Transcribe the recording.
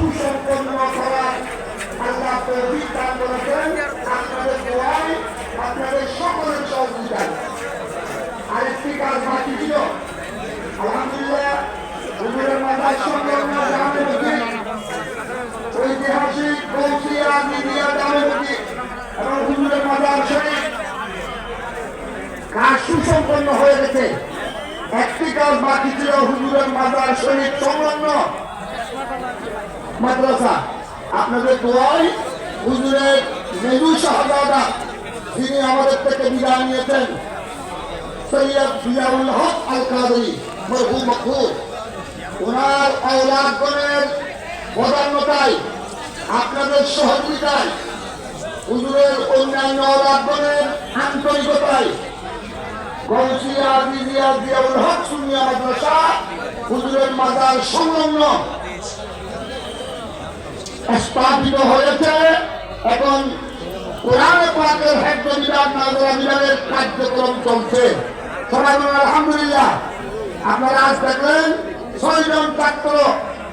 সুসম্পন্ন করার আল্লাহ তৌফিক দান করেছেন আপনাদের দোয়ায় আপনাদের সকলের সহযোগিতায় আরেকটি কাজ বাকি ছিল আলহামদুলিল্লাহ হুজুরের মাজার সংলগ্ন জামে ঐতিহাসিক কৌশিয়া মিডিয়া জামে এবং হুজুরের মাজার শরীফ কাজ সুসম্পন্ন হয়ে গেছে। একটি কাজ বাকি ছিল, হুজুরের মাজার শরীফ সংলগ্ন। মাদ্রাসা। আপনাদের দোয়াই হুজুরের মেজু শাহজাদা যিনি আমাদের থেকে বিদায় নিয়েছেন, সৈয়দ জিয়াউল হক আল কাদরি মরহুম মকবুল ওনার আওলাদগণের বদান্যতায়, আপনাদের সহযোগিতায়, হুজুরের অন্যান্য আওলাদগণের আন্তরিকতায় গৌসিয়া দিদিয়া জিয়াউল হক সুনিয়া মাদ্রাসা হুজুরের মাজার সংলগ্ন স্থাপিত হয়েছে। এখন কোরআন পাকের হেড বিভাগ নাজরা বিভাগের কার্যক্রম চলছে। সবাই আলহামদুলিল্লাহ।